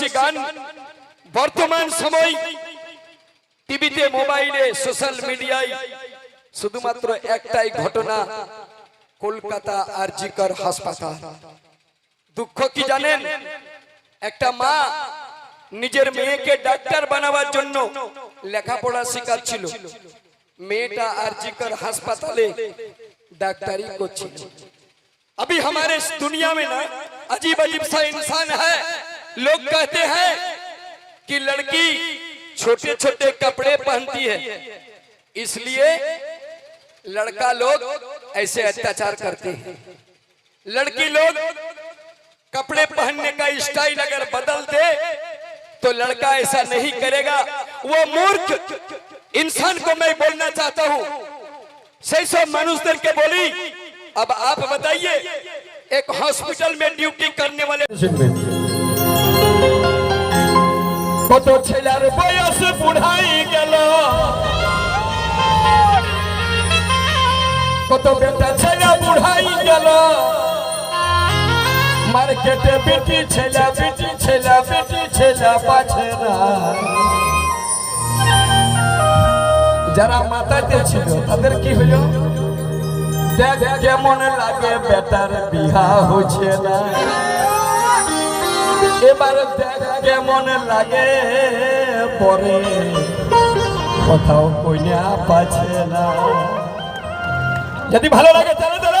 আসছে গান বর্তমান সময় টিভিতে মোবাইলে সোশ্যাল মিডিয়ায় শুধুমাত্র একটাই ঘটনা কলকাতা আরজিকর হাসপাতাল দুঃখ কি জানেন একটা মা নিজের মেয়েকে ডাক্তার বানাবার জন্য লেখাপড়া শেখাচ্ছিল মেয়েটা আরজিকর হাসপাতালে ডাক্তারি করছিল अभी हमारे इस दुनिया में ना अजीब अजीब सा इंसान है लोग कहते हैं कि लड़की छोटे छोटे कपड़े पहनती है। इसलिए लड़का लोग ऐसे अत्याचार करते हैं। लड़की लोग कपड़े पहनने का स्टाइल अगर बदल दे तो लड़का ऐसा नहीं करेगा। वो मूर्ख इंसान को मैं बोलना चाहता हूँ। सही सब मनुष्य के बोली, अब आप बताइए, एक हॉस्पिटल में ड्यूटी करने वाले কত ছেলের বয়স বুড়াই গেল। কত বেটা ছেলে বুড়াই গেল। মার্কেটে বেটি ছেলে বেটি ছেলে বেটি ছেলে না। যারা মাথাতে ছিল, তাদের কি হলো? দেখ কেমন লাগে বেটার বিহা হচ্ছে না। এবার দেখ কেমন লাগে পরে। কোথাও কইনা পাচ্ছে না। যদি ভালো লাগে তাহলে তাহলে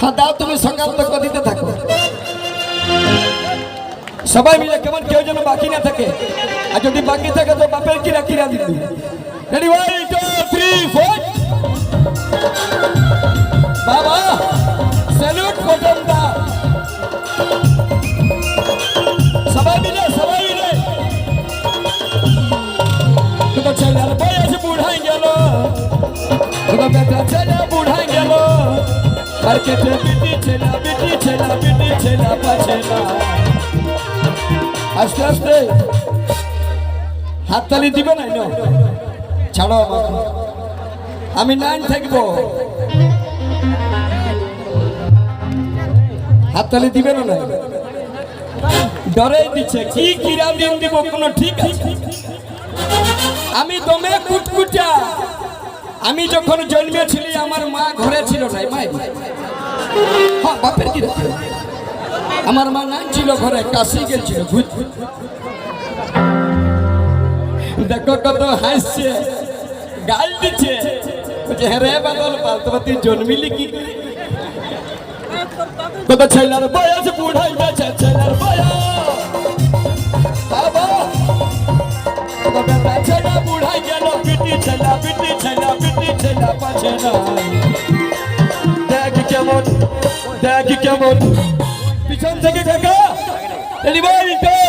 হ্যাঁ দাও, তুমি সংঘাত দিতে থাকো। সবাই মিলে কেমন কেউ যেন বাকি না থাকে। আর যদি বাকি থাকে তো বাপের কিরা কিরা দিতে ready one two three four পাছে না। আস্তে আস্তে। হাততালি দিবে না ছাড়ো আমাকে। আমি নাইন থাকব। হাততালি দিবে না না দিচ্ছে। কি কিরা দিন দিব কোনো ঠিক আছে? আমি কুটকুটা। আমি যখন জন্মেছিলি আমার মা ঘরে ছিল নাই মাই বাপের কি আমার মা নাই ছিল ঘরে কাশি গেছিল দেখো কত হাসছে গাল দিচ্ছে। বলছে, হ্যাঁ রে বাদল পাল তোমার জন্মিলি কি করে?" কত ছেলের বয়স বুড়াই গেছে ছেলের বয়স। বাবা গেল বিটি ছেলে বিটি ছেলে। ছেলে পাছে না দেখ কেমন দেখ কেমন পিছন থেকে রেডি বল